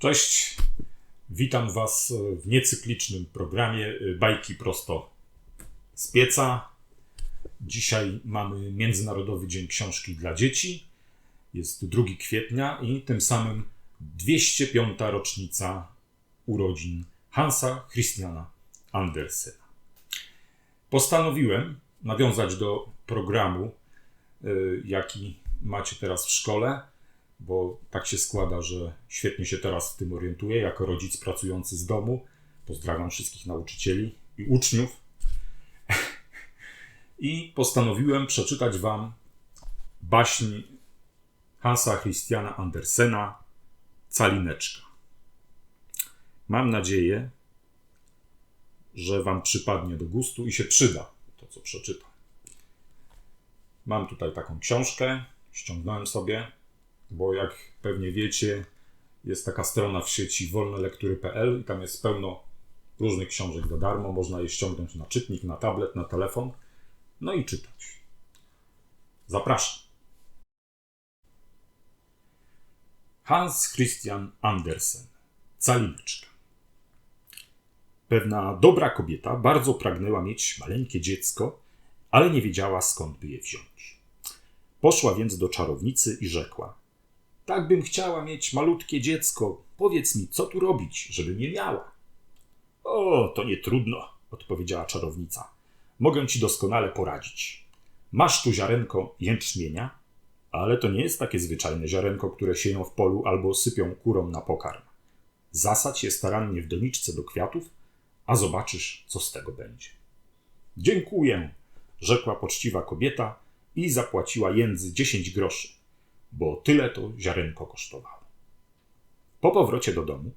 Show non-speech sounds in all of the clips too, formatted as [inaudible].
Cześć, witam Was w niecyklicznym programie Bajki prosto z pieca. Dzisiaj mamy Międzynarodowy Dzień Książki dla Dzieci. Jest 2 kwietnia i tym samym 205. rocznica urodzin Hansa Christiana Andersena. Postanowiłem nawiązać do programu, y, jaki macie teraz w szkole, bo tak się składa, że świetnie się teraz w tym orientuję jako rodzic pracujący z domu. Pozdrawiam wszystkich nauczycieli i uczniów. [laughs] I postanowiłem przeczytać Wam baśń Hansa Christiana Andersena Calineczka. Mam nadzieję, że Wam przypadnie do gustu i się przyda to, co przeczytam. Mam tutaj taką książkę, ściągnąłem sobie, bo jak pewnie wiecie, jest taka strona w sieci wolnelektury.pl i tam jest pełno różnych książek za darmo. Można je ściągnąć na czytnik, na tablet, na telefon, no i czytać. Zapraszam. Hans Christian Andersen. Calineczka. Pewna dobra kobieta bardzo pragnęła mieć maleńkie dziecko, ale nie wiedziała skąd by je wziąć. Poszła więc do czarownicy i rzekła: Tak bym chciała mieć malutkie dziecko. Powiedz mi, co tu robić, żeby nie miała. O, to nie trudno, odpowiedziała czarownica. Mogę ci doskonale poradzić. Masz tu ziarenko jęczmienia, ale to nie jest takie zwyczajne ziarenko, które sieją w polu albo sypią kurom na pokarm. Zasadź je starannie w doniczce do kwiatów, a zobaczysz, co z tego będzie. Dziękuję, rzekła poczciwa kobieta i zapłaciła jędzy dziesięć groszy, bo tyle to ziarenko kosztowało. Po powrocie do domu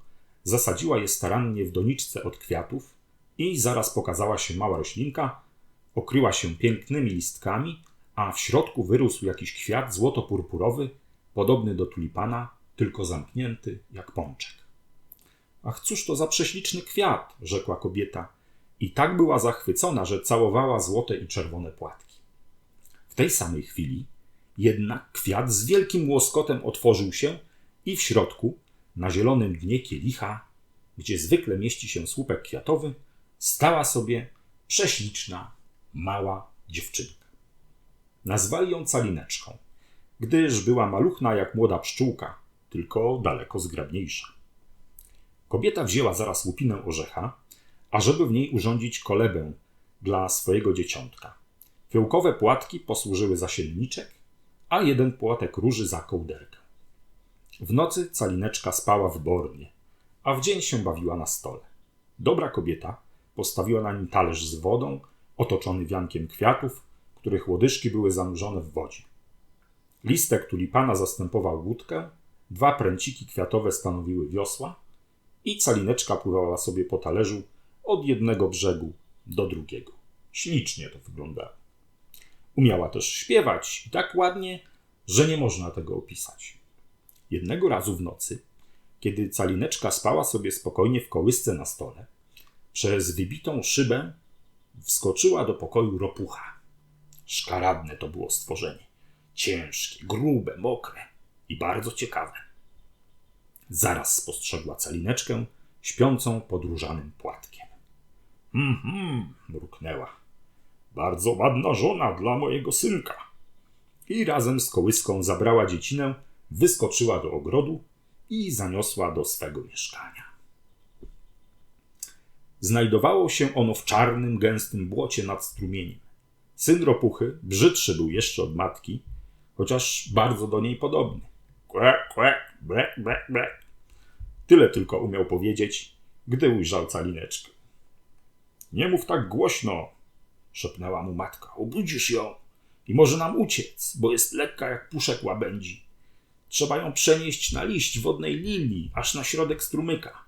zasadziła je starannie w doniczce od kwiatów i zaraz pokazała się mała roślinka, okryła się pięknymi listkami, a w środku wyrósł jakiś kwiat złoto-purpurowy, podobny do tulipana, tylko zamknięty jak pączek. Ach, cóż to za prześliczny kwiat, rzekła kobieta. I tak była zachwycona, że całowała złote i czerwone płatki. W tej samej chwili jednak kwiat z wielkim łoskotem otworzył się i w środku, na zielonym dnie kielicha, gdzie zwykle mieści się słupek kwiatowy, stała sobie prześliczna, mała dziewczynka. Nazwali ją Calineczką, gdyż była maluchna jak młoda pszczółka, tylko daleko zgrabniejsza. Kobieta wzięła zaraz łupinę orzecha, ażeby w niej urządzić kolebę dla swojego dzieciątka. Fiołkowe płatki posłużyły za sienniczek, a jeden płatek róży za kołderkę. W nocy calineczka spała wybornie, a w dzień się bawiła na stole. Dobra kobieta postawiła na nim talerz z wodą, otoczony wiankiem kwiatów, których łodyżki były zanurzone w wodzie. Listek tulipana zastępował łódkę, dwa pręciki kwiatowe stanowiły wiosła, i calineczka pływała sobie po talerzu od jednego brzegu do drugiego. Ślicznie to wyglądało. Umiała też śpiewać tak ładnie, że nie można tego opisać. Jednego razu w nocy, kiedy calineczka spała sobie spokojnie w kołysce na stole, przez wybitą szybę wskoczyła do pokoju ropucha. Szkaradne to było stworzenie. Ciężkie, grube, mokre i bardzo ciekawe. Zaraz spostrzegła calineczkę śpiącą pod różanym płatkiem. Mhm, mruknęła. Bardzo ładna żona dla mojego synka. I razem z kołyską zabrała dziecinę, wyskoczyła do ogrodu i zaniosła do swego mieszkania. Znajdowało się ono w czarnym, gęstym błocie nad strumieniem. Syn ropuchy brzydszy był jeszcze od matki, chociaż bardzo do niej podobny. Kłe, kłe, bre, bre, bre. Tyle tylko umiał powiedzieć, gdy ujrzał calineczkę. Nie mów tak głośno, szepnęła mu matka. Obudzisz ją i może nam uciec, bo jest lekka jak puszek łabędzi. Trzeba ją przenieść na liść wodnej lilii, aż na środek strumyka.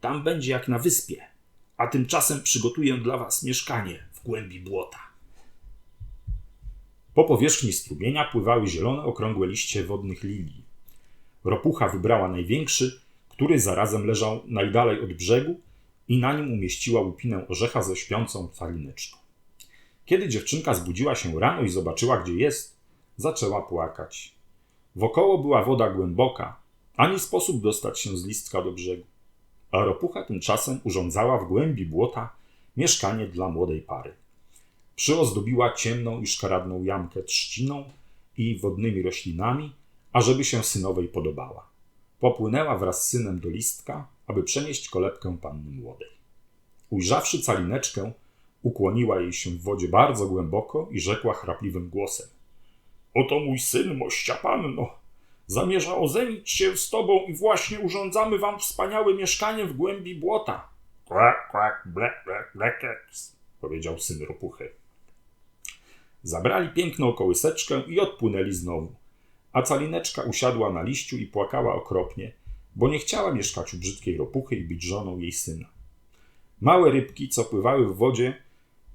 Tam będzie jak na wyspie, a tymczasem przygotuję dla was mieszkanie w głębi błota. Po powierzchni strumienia pływały zielone, okrągłe liście wodnych lilii. Ropucha wybrała największy, który zarazem leżał najdalej od brzegu i na nim umieściła łupinę orzecha ze śpiącą calineczką. Kiedy dziewczynka zbudziła się rano i zobaczyła, gdzie jest, zaczęła płakać. Wokoło była woda głęboka, ani sposób dostać się z listka do brzegu. A ropucha tymczasem urządzała w głębi błota mieszkanie dla młodej pary. Przyozdobiła ciemną i szkaradną jamkę trzciną i wodnymi roślinami, ażeby się synowej podobała. Popłynęła wraz z synem do listka, aby przenieść kolebkę panny młodej. Ujrzawszy calineczkę, ukłoniła jej się w wodzie bardzo głęboko i rzekła chrapliwym głosem: Oto mój syn, mościa panno, zamierza ozenić się z tobą i właśnie urządzamy wam wspaniałe mieszkanie w głębi błota. Kwak, kwak, blek, blek, blekeks, powiedział syn ropuchy. Zabrali piękną kołyseczkę i odpłynęli znowu. A calineczka usiadła na liściu i płakała okropnie, bo nie chciała mieszkać u brzydkiej ropuchy i być żoną jej syna. Małe rybki, co pływały w wodzie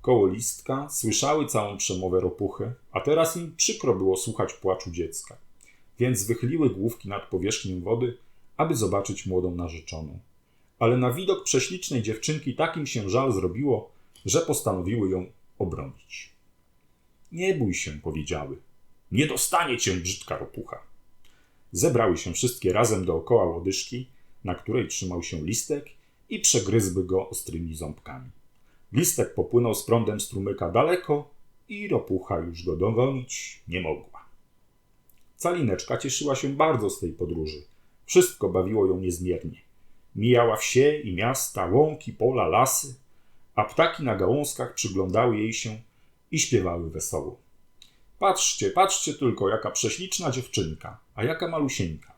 koło listka, słyszały całą przemowę ropuchy, a teraz im przykro było słuchać płaczu dziecka, więc wychyliły główki nad powierzchnią wody, aby zobaczyć młodą narzeczoną. Ale na widok prześlicznej dziewczynki takim się żal zrobiło, że postanowiły ją obronić. Nie bój się, powiedziały. Nie dostanie cię brzydka ropucha. Zebrały się wszystkie razem dookoła łodyżki, na której trzymał się listek i przegryzły go ostrymi ząbkami. Listek popłynął z prądem strumyka daleko i ropucha już go dogonić nie mogła. Calineczka cieszyła się bardzo z tej podróży. Wszystko bawiło ją niezmiernie. Mijała wsie i miasta, łąki, pola, lasy, a ptaki na gałązkach przyglądały jej się i śpiewały wesoło. Patrzcie, patrzcie tylko, jaka prześliczna dziewczynka, a jaka malusieńka.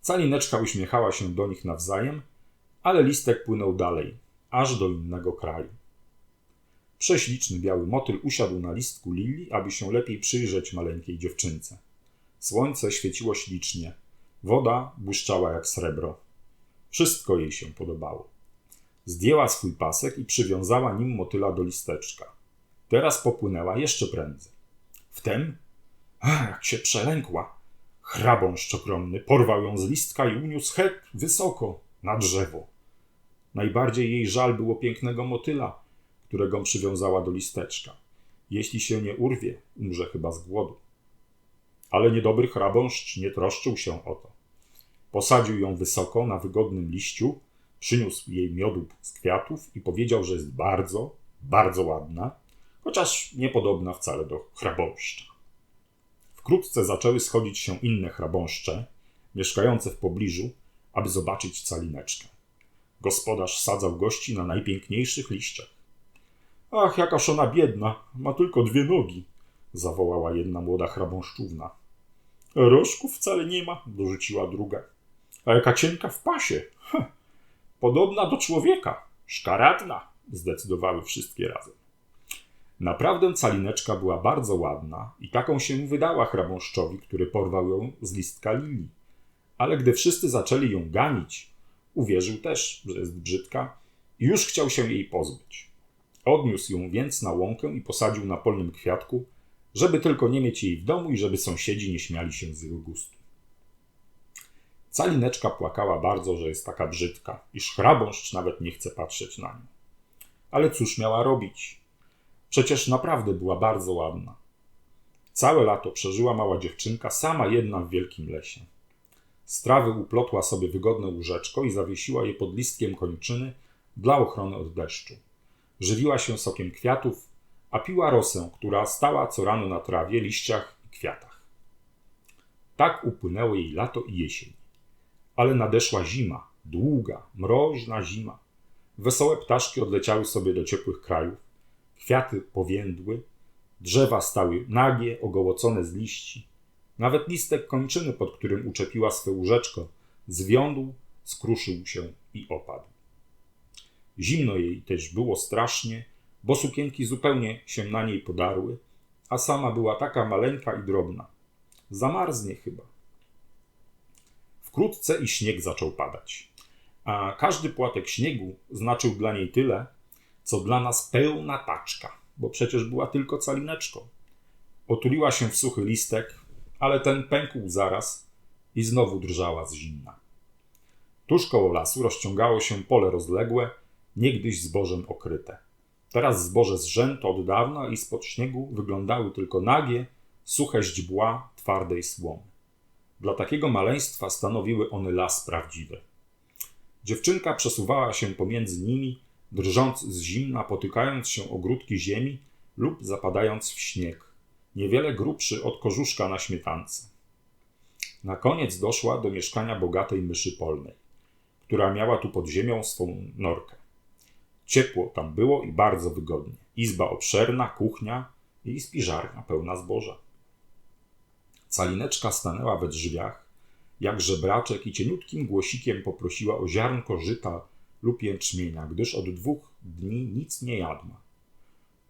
Calineczka uśmiechała się do nich nawzajem, ale listek płynął dalej, aż do innego kraju. Prześliczny biały motyl usiadł na listku lili, aby się lepiej przyjrzeć maleńkiej dziewczynce. Słońce świeciło ślicznie, woda błyszczała jak srebro. Wszystko jej się podobało. Zdjęła swój pasek i przywiązała nim motyla do listeczka. Teraz popłynęła jeszcze prędzej. Wtem, jak się przelękła, chrabąszcz ogromny porwał ją z listka i uniósł het wysoko na drzewo. Najbardziej jej żal było pięknego motyla, którego przywiązała do listeczka. Jeśli się nie urwie, umrze chyba z głodu. Ale niedobry chrabąszcz nie troszczył się o to. Posadził ją wysoko na wygodnym liściu, przyniósł jej miodu z kwiatów i powiedział, że jest bardzo, bardzo ładna, chociaż niepodobna wcale do chrabąszcza. Wkrótce zaczęły schodzić się inne chrabąszcze, mieszkające w pobliżu, aby zobaczyć calineczkę. Gospodarz sadzał gości na najpiękniejszych liściach. Ach, jakaż ona biedna, ma tylko dwie nogi, zawołała jedna młoda chrabąszczówna. Rożków wcale nie ma, dorzuciła druga. A jaka cienka w pasie. Heh, podobna do człowieka. Szkaradna, zdecydowały wszystkie razem. Naprawdę calineczka była bardzo ładna i taką się wydała chrabąszczowi, który porwał ją z listka lilii. Ale gdy wszyscy zaczęli ją ganić, uwierzył też, że jest brzydka i już chciał się jej pozbyć. Odniósł ją więc na łąkę i posadził na polnym kwiatku, żeby tylko nie mieć jej w domu i żeby sąsiedzi nie śmiali się z jego gustu. Calineczka płakała bardzo, że jest taka brzydka, iż chrabąszcz nawet nie chce patrzeć na nią. Ale cóż miała robić? Przecież naprawdę była bardzo ładna. Całe lato przeżyła mała dziewczynka, sama jedna w wielkim lesie. Z trawy uplotła sobie wygodne łóżeczko i zawiesiła je pod listkiem kończyny dla ochrony od deszczu. Żywiła się sokiem kwiatów, a piła rosę, która stała co rano na trawie, liściach i kwiatach. Tak upłynęło jej lato i jesień. Ale nadeszła zima, długa, mroźna zima. Wesołe ptaszki odleciały sobie do ciepłych krajów, kwiaty powiędły, drzewa stały nagie, ogołocone z liści. Nawet listek kończyny, pod którym uczepiła swe łóżeczko, zwiądł, skruszył się i opadł. Zimno jej też było strasznie, bo sukienki zupełnie się na niej podarły, a sama była taka maleńka i drobna. Zamarznie chyba. Wkrótce i śnieg zaczął padać, a każdy płatek śniegu znaczył dla niej tyle, co dla nas pełna taczka, bo przecież była tylko calineczką. Otuliła się w suchy listek, ale ten pękł zaraz i znowu drżała z zimna. Tuż koło lasu rozciągało się pole rozległe, niegdyś zbożem okryte. Teraz zboże zrzęto od dawna i spod śniegu wyglądały tylko nagie, suche źdźbła twardej słomy. Dla takiego maleństwa stanowiły one las prawdziwy. Dziewczynka przesuwała się pomiędzy nimi, drżąc z zimna, potykając się o grudki ziemi lub zapadając w śnieg, niewiele grubszy od korzuszka na śmietance. Na koniec doszła do mieszkania bogatej myszy polnej, która miała tu pod ziemią swą norkę. Ciepło tam było i bardzo wygodnie. Izba obszerna, kuchnia i spiżarnia pełna zboża. Calineczka stanęła we drzwiach, jak żebraczek i cieniutkim głosikiem poprosiła o ziarnko żyta lub jęczmienia, gdyż od dwóch dni nic nie jadła.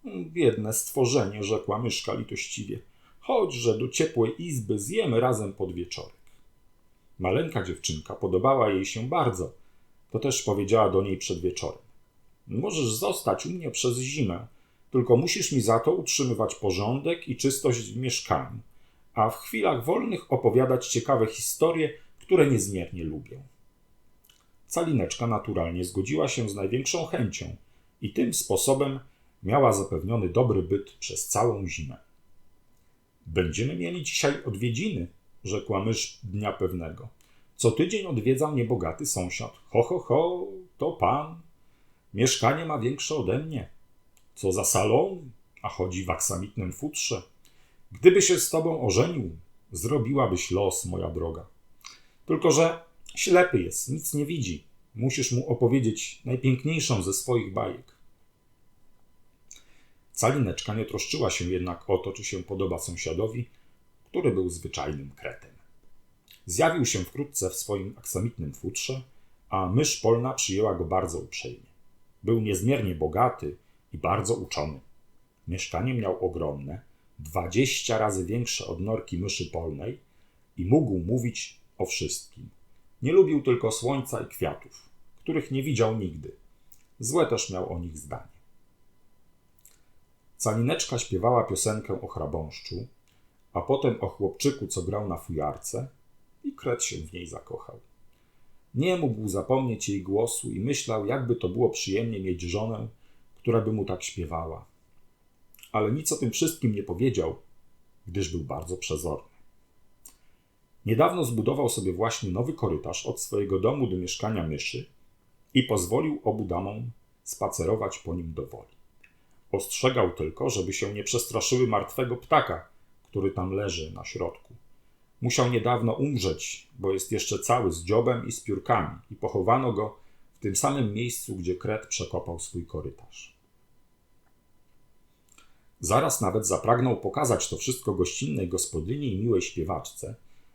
Biedne stworzenie, rzekła myszka litościwie. Chodźże do ciepłej izby, zjemy razem pod wieczorek. Maleńka dziewczynka podobała jej się bardzo. To też powiedziała do niej przed wieczorem. Możesz zostać u mnie przez zimę, tylko musisz mi za to utrzymywać porządek i czystość w mieszkaniu, a w chwilach wolnych opowiadać ciekawe historie, które niezmiernie lubię. Calineczka naturalnie zgodziła się z największą chęcią i tym sposobem miała zapewniony dobry byt przez całą zimę. Będziemy mieli dzisiaj odwiedziny, rzekła mysz dnia pewnego. Co tydzień odwiedza mnie bogaty sąsiad. Ho, ho, ho, to pan. Mieszkanie ma większe ode mnie. Co za salon, a chodzi w aksamitnym futrze. Gdyby się z tobą ożenił, zrobiłabyś los, moja droga. Tylko, że ślepy jest, nic nie widzi. Musisz mu opowiedzieć najpiękniejszą ze swoich bajek. Calineczka nie troszczyła się jednak o to, czy się podoba sąsiadowi, który był zwyczajnym kretem. Zjawił się wkrótce w swoim aksamitnym futrze, a mysz polna przyjęła go bardzo uprzejmie. Był niezmiernie bogaty i bardzo uczony. Mieszkanie miał ogromne, dwadzieścia razy większe od norki myszy polnej i mógł mówić o wszystkim. Nie lubił tylko słońca i kwiatów, których nie widział nigdy. Złe też miał o nich zdanie. Calineczka śpiewała piosenkę o chrabąszczu, a potem o chłopczyku, co grał na fujarce i kret się w niej zakochał. Nie mógł zapomnieć jej głosu i myślał, jakby to było przyjemnie mieć żonę, która by mu tak śpiewała. Ale nic o tym wszystkim nie powiedział, gdyż był bardzo przezorny. Niedawno zbudował sobie właśnie nowy korytarz od swojego domu do mieszkania myszy i pozwolił obu damom spacerować po nim do woli. Ostrzegał tylko, żeby się nie przestraszyły martwego ptaka, który tam leży na środku. Musiał niedawno umrzeć, bo jest jeszcze cały z dziobem i z piórkami, i pochowano go w tym samym miejscu, gdzie kret przekopał swój korytarz. Zaraz nawet zapragnął pokazać to wszystko gościnnej gospodyni i miłej śpiewaczce.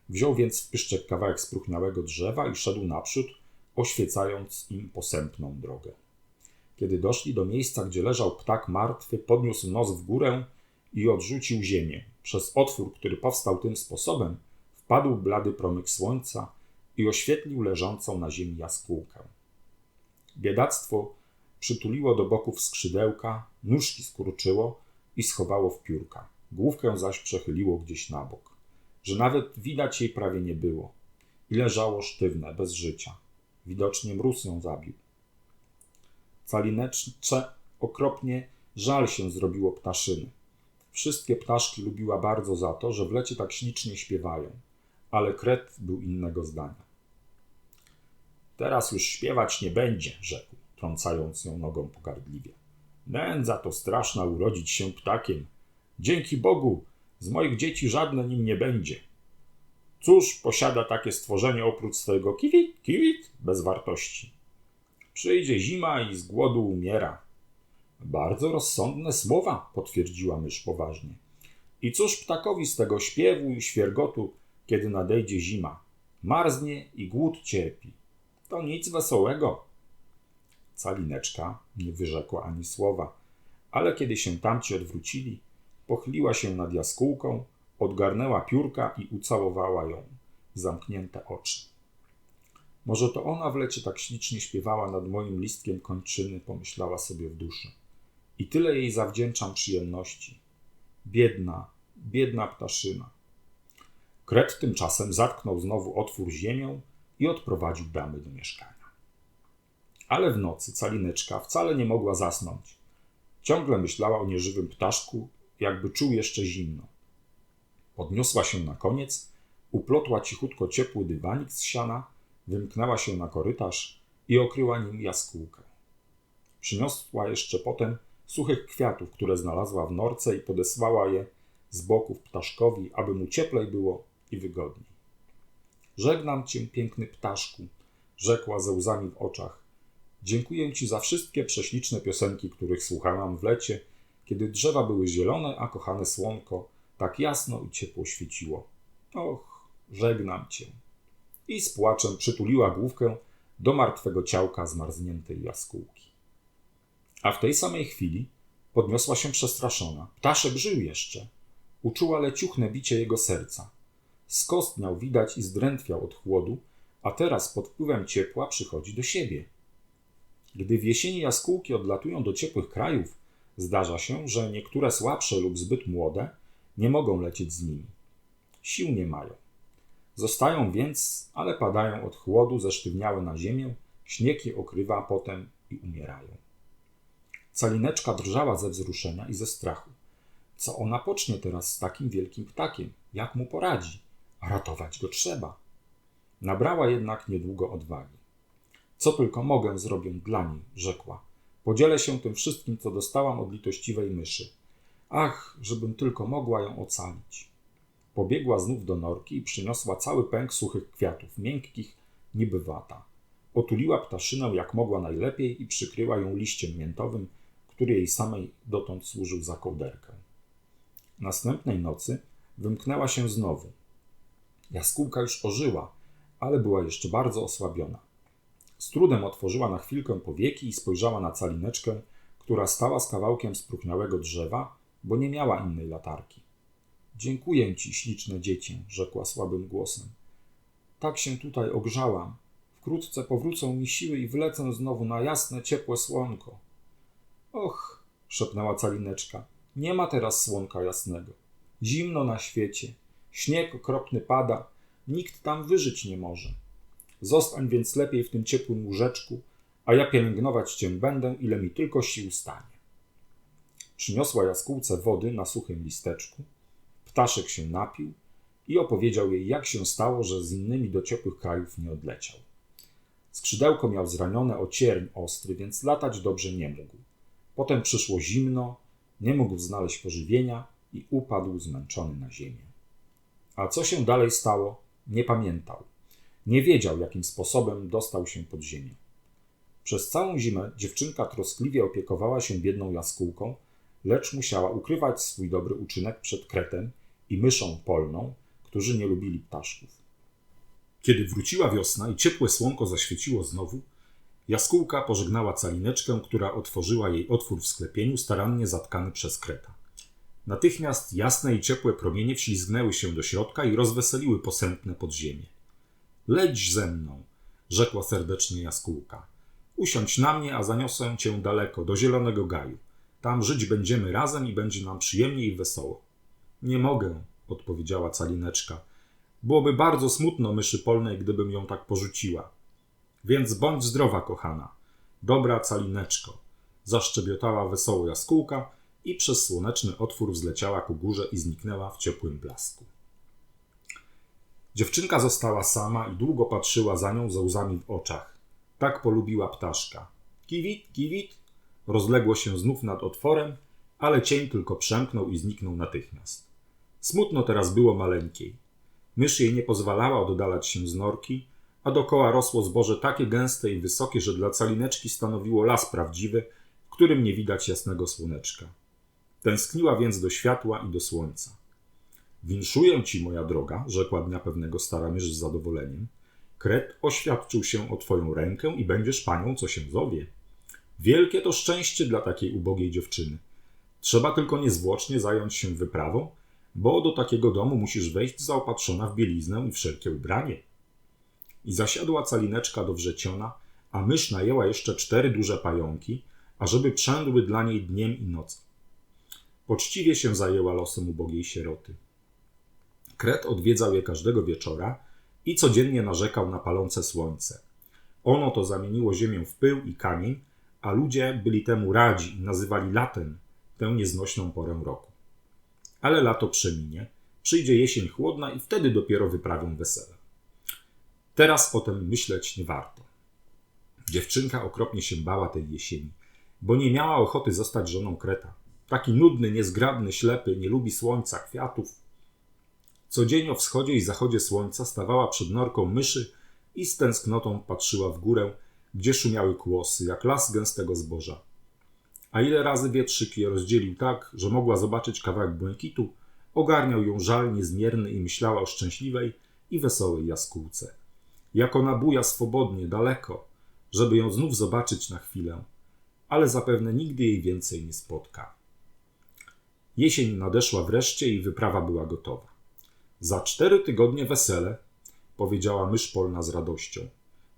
Wziął więc w pyszczek kawałek spróchniałego drzewa i szedł naprzód, oświecając im posępną drogę. Kiedy doszli do miejsca, gdzie leżał ptak martwy, podniósł nos w górę i odrzucił ziemię. Przez otwór, który powstał tym sposobem, wpadł blady promyk słońca i oświetlił leżącą na ziemi jaskółkę. Biedactwo przytuliło do boków skrzydełka, nóżki skurczyło i schowało w piórka. Główkę zaś przechyliło gdzieś na bok, że nawet widać jej prawie nie było. I leżało sztywne, bez życia. Widocznie mróz ją zabił. Calineczce okropnie żal się zrobiło ptaszyny. Wszystkie ptaszki lubiła bardzo za to, że w lecie tak ślicznie śpiewają, ale kret był innego zdania. Teraz już śpiewać nie będzie, rzekł, trącając ją nogą pogardliwie. Nędza to straszna urodzić się ptakiem. Dzięki Bogu, z moich dzieci żadne nim nie będzie. Cóż posiada takie stworzenie oprócz swojego kiwit, kiwit bez wartości? Przyjdzie zima i z głodu umiera. Bardzo rozsądne słowa, potwierdziła mysz poważnie. I cóż ptakowi z tego śpiewu i świergotu, kiedy nadejdzie zima? Marznie i głód cierpi. To nic wesołego. Calineczka nie wyrzekła ani słowa, ale kiedy się tamci odwrócili, pochyliła się nad jaskółką, odgarnęła piórka i ucałowała ją, zamknięte oczy. Może to ona w lecie tak ślicznie śpiewała nad moim listkiem kończyny, pomyślała sobie w duszy. I tyle jej zawdzięczam przyjemności. Biedna, biedna ptaszyna. Kret tymczasem zatknął znowu otwór ziemią i odprowadził damy do mieszkania. Ale w nocy calineczka wcale nie mogła zasnąć. Ciągle myślała o nieżywym ptaszku, jakby czuł jeszcze zimno. Podniosła się na koniec Uplotła cichutko ciepły dywanik z siana, wymknęła się na korytarz i okryła nim jaskółkę. Przyniosła jeszcze potem suchych kwiatów, które znalazła w norce i podesłała je z boków ptaszkowi, aby mu cieplej było i wygodniej. Żegnam cię, piękny ptaszku, rzekła ze łzami w oczach. Dziękuję ci za wszystkie prześliczne piosenki, których słuchałam w lecie, kiedy drzewa były zielone, a kochane słonko tak jasno i ciepło świeciło. Och, żegnam cię. I z płaczem przytuliła główkę do martwego ciałka zmarzniętej jaskółki. A w tej samej chwili podniosła się przestraszona. Ptaszek żył jeszcze. Uczuła leciuchne bicie jego serca. Skostniał widać i zdrętwiał od chłodu, a teraz pod wpływem ciepła przychodzi do siebie. Gdy w jesieni jaskółki odlatują do ciepłych krajów, zdarza się, że niektóre słabsze lub zbyt młode nie mogą lecieć z nimi. Sił nie mają. Zostają więc, ale padają od chłodu, zesztywniałe na ziemię, śnieg je okrywa potem i umierają. Calineczka drżała ze wzruszenia i ze strachu. Co ona pocznie teraz z takim wielkim ptakiem? Jak mu poradzi? Ratować go trzeba. Nabrała jednak niedługo odwagi. Co tylko mogę, zrobię dla niej, rzekła. Podzielę się tym wszystkim, co dostałam od litościwej myszy. Ach, żebym tylko mogła ją ocalić. Pobiegła znów do norki i przyniosła cały pęk suchych kwiatów, miękkich, niby wata. Otuliła ptaszynę jak mogła najlepiej i przykryła ją liściem miętowym, który jej samej dotąd służył za kołderkę. Następnej nocy wymknęła się znowu. Jaskółka już ożyła, ale była jeszcze bardzo osłabiona. Z trudem otworzyła na chwilkę powieki i spojrzała na calineczkę, która stała z kawałkiem spróchniałego drzewa, bo nie miała innej latarki. Dziękuję ci, śliczne dziecię, rzekła słabym głosem. Tak się tutaj ogrzałam. Wkrótce powrócą mi siły i wlecę znowu na jasne, ciepłe słonko. Och, szepnęła calineczka, nie ma teraz słonka jasnego. Zimno na świecie, śnieg okropny pada, nikt tam wyżyć nie może. Zostań więc lepiej w tym ciepłym łóżeczku, a ja pielęgnować cię będę, ile mi tylko sił stanie. Przyniosła jaskółce wody na suchym listeczku. Ptaszek się napił i opowiedział jej, jak się stało, że z innymi do ciepłych krajów nie odleciał. Skrzydełko miał zranione o cierń ostry, więc latać dobrze nie mógł. Potem przyszło zimno, nie mógł znaleźć pożywienia i upadł zmęczony na ziemię. A co się dalej stało, nie pamiętał. Nie wiedział, jakim sposobem dostał się pod ziemię. Przez całą zimę dziewczynka troskliwie opiekowała się biedną jaskółką, lecz musiała ukrywać swój dobry uczynek przed kretem i myszą polną, którzy nie lubili ptaszków. Kiedy wróciła wiosna i ciepłe słonko zaświeciło znowu, jaskółka pożegnała calineczkę, która otworzyła jej otwór w sklepieniu, starannie zatkany przez kreta. Natychmiast jasne i ciepłe promienie wślizgnęły się do środka i rozweseliły posępne podziemie. Leć ze mną, rzekła serdecznie jaskółka. Usiądź na mnie, a zaniosę cię daleko, do zielonego gaju. Tam żyć będziemy razem i będzie nam przyjemnie i wesoło. Nie mogę, odpowiedziała calineczka. Byłoby bardzo smutno myszy polnej, gdybym ją tak porzuciła. Więc bądź zdrowa, kochana. Dobra calineczko. Zaszczebiotała wesoło jaskółka i przez słoneczny otwór wzleciała ku górze i zniknęła w ciepłym blasku. Dziewczynka została sama i długo patrzyła za nią ze łzami w oczach. Tak polubiła ptaszka. Kiwit, kiwit! Rozległo się znów nad otworem, ale cień tylko przemknął i zniknął natychmiast. Smutno teraz było maleńkiej. Mysz jej nie pozwalała oddalać się z norki, a dokoła rosło zboże takie gęste i wysokie, że dla calineczki stanowiło las prawdziwy, w którym nie widać jasnego słoneczka. Tęskniła więc do światła i do słońca. Winszuję ci, moja droga, rzekła dnia pewnego stara mysz z zadowoleniem. Kret oświadczył się o twoją rękę i będziesz panią, co się zowie. Wielkie to szczęście dla takiej ubogiej dziewczyny. Trzeba tylko niezwłocznie zająć się wyprawą, bo do takiego domu musisz wejść zaopatrzona w bieliznę i wszelkie ubranie. I zasiadła calineczka do wrzeciona, a mysz najęła jeszcze cztery duże pająki, ażeby przędły dla niej dniem i nocą. Poczciwie się zajęła losem ubogiej sieroty. Kret odwiedzał je każdego wieczora i codziennie narzekał na palące słońce. Ono to zamieniło ziemię w pył i kamień, a ludzie byli temu radzi i nazywali latem tę nieznośną porę roku. Ale lato przeminie, Przyjdzie jesień chłodna i wtedy dopiero wyprawią wesele. Teraz o tym myśleć nie warto. Dziewczynka okropnie się bała tej jesieni, bo nie miała ochoty zostać żoną Kreta. Taki nudny, niezgrabny, ślepy, nie lubi słońca, kwiatów. Codziennie o wschodzie i zachodzie słońca stawała przed norką myszy i z tęsknotą patrzyła w górę, gdzie szumiały kłosy, jak las gęstego zboża. A ile razy wietrzyk je rozdzielił tak, że mogła zobaczyć kawałek błękitu, ogarniał ją żal niezmierny i myślała o szczęśliwej i wesołej jaskółce. Jak ona buja swobodnie, daleko, żeby ją znów zobaczyć na chwilę, ale zapewne nigdy jej więcej nie spotka. Jesień nadeszła wreszcie i wyprawa była gotowa. Za cztery tygodnie wesele, powiedziała mysz polna z radością.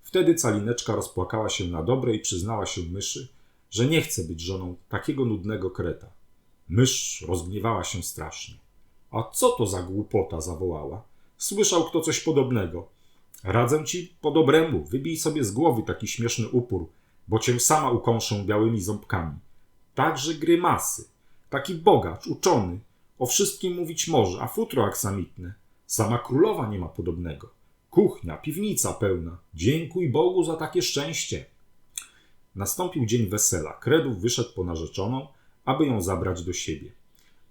Wtedy calineczka rozpłakała się na dobre i przyznała się myszy, że nie chce być żoną takiego nudnego kreta. Mysz rozgniewała się strasznie. A co to za głupota? zawołała. Słyszał kto coś podobnego. Radzę ci po dobremu, wybij sobie z głowy taki śmieszny upór, bo cię sama ukąszą białymi ząbkami. Także grymasy. Taki bogacz, uczony, o wszystkim mówić może, a futro aksamitne. Sama królowa nie ma podobnego. Kuchnia, piwnica pełna. Dziękuj Bogu za takie szczęście. Nastąpił dzień wesela. Kredów wyszedł po narzeczoną, aby ją zabrać do siebie.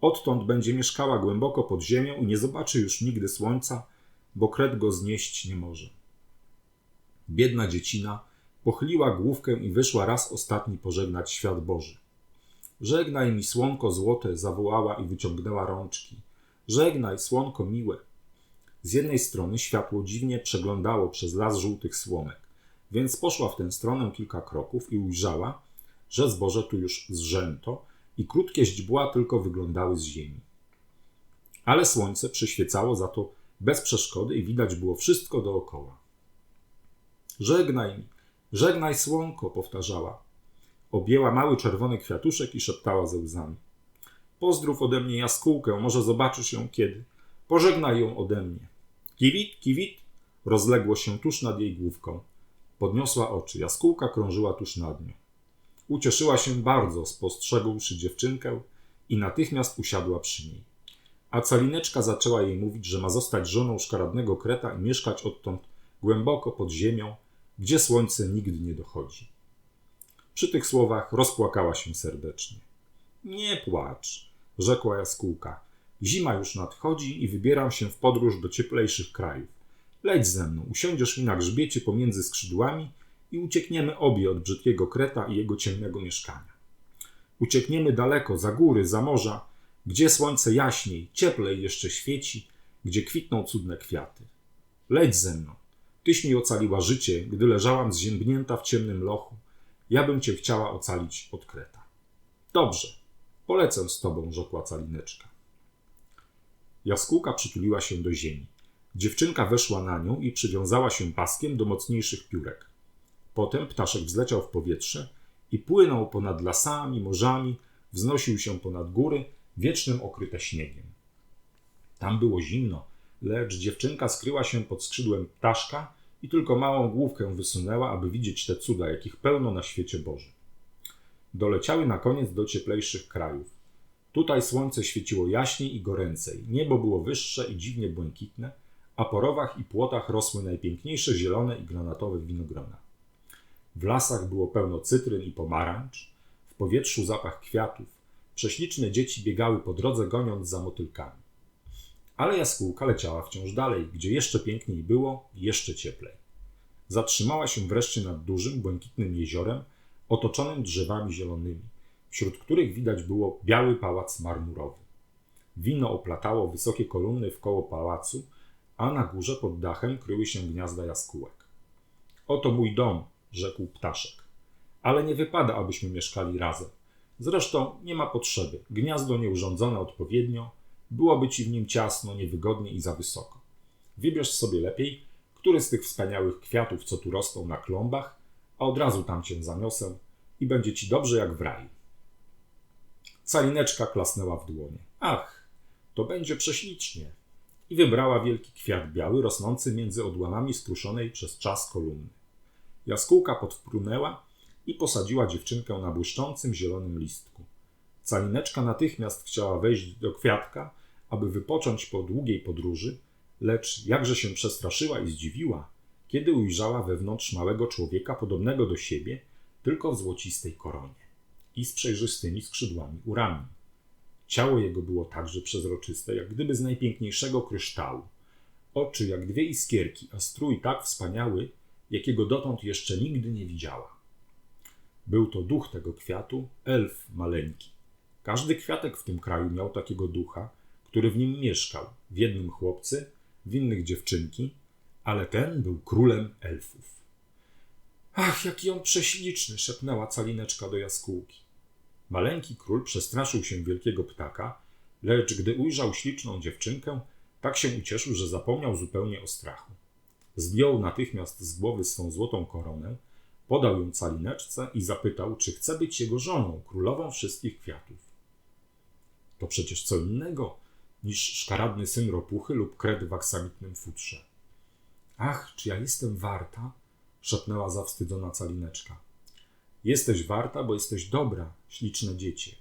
Odtąd będzie mieszkała głęboko pod ziemią i nie zobaczy już nigdy słońca, bo kred go znieść nie może. Biedna dziecina pochyliła główkę i wyszła raz ostatni pożegnać świat Boży. Żegnaj mi, słonko złote, zawołała i wyciągnęła rączki. Żegnaj, słonko miłe. Z jednej strony światło dziwnie przeglądało przez las żółtych słomek, więc poszła w tę stronę kilka kroków i ujrzała, że zboże tu już zrzęto i krótkie źdźbła tylko wyglądały z ziemi. Ale słońce przyświecało za to bez przeszkody i widać było wszystko dookoła. Żegnaj mi, żegnaj słonko, powtarzała. Objęła mały czerwony kwiatuszek i szeptała ze łzami. Pozdrów ode mnie jaskółkę, może zobaczysz ją kiedy. Pożegnaj ją ode mnie. Kiwit, kiwit, rozległo się tuż nad jej główką. Podniosła oczy, jaskółka krążyła tuż nad nią. Ucieszyła się bardzo, spostrzegłszy dziewczynkę i natychmiast usiadła przy niej. A calineczka zaczęła jej mówić, że ma zostać żoną szkaradnego kreta i mieszkać odtąd głęboko pod ziemią, gdzie słońce nigdy nie dochodzi. Przy tych słowach rozpłakała się serdecznie. Nie płacz, rzekła jaskółka. Zima już nadchodzi i wybieram się w podróż do cieplejszych krajów. Leć ze mną, usiądziesz mi na grzbiecie pomiędzy skrzydłami i uciekniemy obie od brzydkiego kreta i jego ciemnego mieszkania. Uciekniemy daleko, za góry, za morza, gdzie słońce jaśniej, cieplej jeszcze świeci, gdzie kwitną cudne kwiaty. Leć ze mną. Tyś mi ocaliła życie, gdy leżałam zziębnięta w ciemnym lochu. Ja bym cię chciała ocalić od kreta. Dobrze, polecę z tobą, rzekła calineczka. Jaskółka przytuliła się do ziemi. Dziewczynka weszła na nią i przywiązała się paskiem do mocniejszych piórek. Potem ptaszek wzleciał w powietrze i płynął ponad lasami, morzami, wznosił się ponad góry, wiecznym okryte śniegiem. Tam było zimno, lecz dziewczynka skryła się pod skrzydłem ptaszka i tylko małą główkę wysunęła, aby widzieć te cuda, jakich pełno na świecie Bożym. Doleciały na koniec do cieplejszych krajów. Tutaj słońce świeciło jaśniej i goręcej, niebo było wyższe i dziwnie błękitne, a po rowach i płotach rosły najpiękniejsze zielone i granatowe winogrona. W lasach było pełno cytryn i pomarańcz, w powietrzu zapach kwiatów, prześliczne dzieci biegały po drodze goniąc za motylkami. Ale jaskółka leciała wciąż dalej, gdzie jeszcze piękniej było i jeszcze cieplej. Zatrzymała się wreszcie nad dużym, błękitnym jeziorem, otoczonym drzewami zielonymi, wśród których widać było biały pałac marmurowy. Wino oplatało wysokie kolumny wkoło pałacu, a na górze pod dachem kryły się gniazda jaskółek. Oto mój dom, rzekł ptaszek. Ale nie wypada, abyśmy mieszkali razem. Zresztą nie ma potrzeby. Gniazdo nieurządzone odpowiednio, byłoby ci w nim ciasno, niewygodnie i za wysoko. Wybierz sobie lepiej, który z tych wspaniałych kwiatów, co tu rosną na klombach, a od razu tam cię zaniosę i będzie ci dobrze jak w raju. Calineczka klasnęła w dłonie. Ach, to będzie prześlicznie. I wybrała wielki kwiat biały, rosnący między odłamami skruszonej przez czas kolumny. Jaskółka podwpłynęła i posadziła dziewczynkę na błyszczącym zielonym listku. Calineczka natychmiast chciała wejść do kwiatka, aby wypocząć po długiej podróży, lecz jakże się przestraszyła i zdziwiła, kiedy ujrzała wewnątrz małego człowieka podobnego do siebie, tylko w złocistej koronie i z przejrzystymi skrzydłami u ramion. Ciało jego było także przezroczyste, jak gdyby z najpiękniejszego kryształu. Oczy jak dwie iskierki, a strój tak wspaniały, jakiego dotąd jeszcze nigdy nie widziała. Był to duch tego kwiatu, elf maleńki. Każdy kwiatek w tym kraju miał takiego ducha, który w nim mieszkał. W jednym chłopcy, w innych dziewczynki, ale ten był królem elfów. Ach, jaki on prześliczny, szepnęła calineczka do jaskółki. Maleńki król przestraszył się wielkiego ptaka, lecz gdy ujrzał śliczną dziewczynkę, tak się ucieszył, że zapomniał zupełnie o strachu. Zdjął natychmiast z głowy swą złotą koronę, podał ją calineczce i zapytał, czy chce być jego żoną, królową wszystkich kwiatów. To przecież co innego niż szkaradny syn ropuchy lub kret w aksamitnym futrze. Ach, czy ja jestem warta? szepnęła zawstydzona calineczka. Jesteś warta, bo jesteś dobra, śliczne dziecię.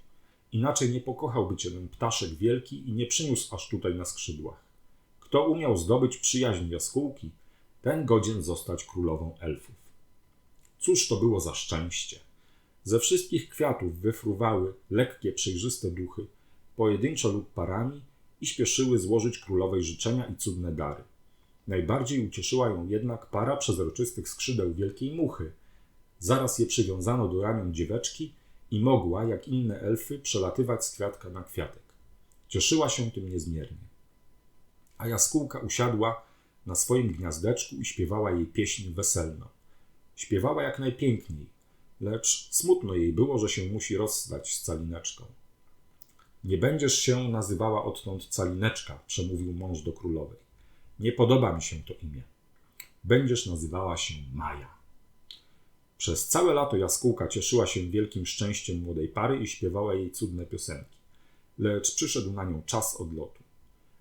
Inaczej nie pokochałby cię ten ptaszek wielki i nie przyniósł aż tutaj na skrzydłach. Kto umiał zdobyć przyjaźń jaskółki, ten godzien zostać królową elfów. Cóż to było za szczęście! Ze wszystkich kwiatów wyfruwały lekkie, przejrzyste duchy, pojedynczo lub parami, i śpieszyły złożyć królowej życzenia i cudne dary. Najbardziej ucieszyła ją jednak para przezroczystych skrzydeł wielkiej muchy. Zaraz je przywiązano do ramion dzieweczki i mogła, jak inne elfy, przelatywać z kwiatka na kwiatek. Cieszyła się tym niezmiernie. A jaskółka usiadła na swoim gniazdeczku i śpiewała jej pieśń weselną. Śpiewała jak najpiękniej, lecz smutno jej było, że się musi rozstać z calineczką. Nie będziesz się nazywała odtąd calineczka, przemówił mąż do królowej. Nie podoba mi się to imię. Będziesz nazywała się Maja. Przez całe lato jaskółka cieszyła się wielkim szczęściem młodej pary i śpiewała jej cudne piosenki. Lecz przyszedł na nią czas odlotu.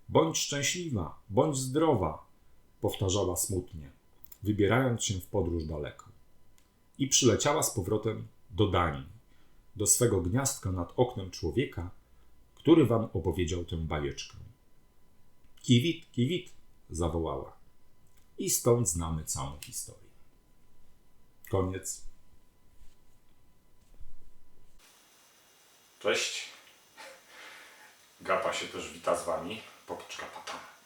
Bądź szczęśliwa, bądź zdrowa, powtarzała smutnie, wybierając się w podróż daleko. I przyleciała z powrotem do Danii, do swego gniazdka nad oknem człowieka, który wam opowiedział tę bajeczkę. Kiwit, kiwit, zawołała. I stąd znamy całą historię. Koniec. Cześć. Gapa się też wita z wami. Popatrz, gapa.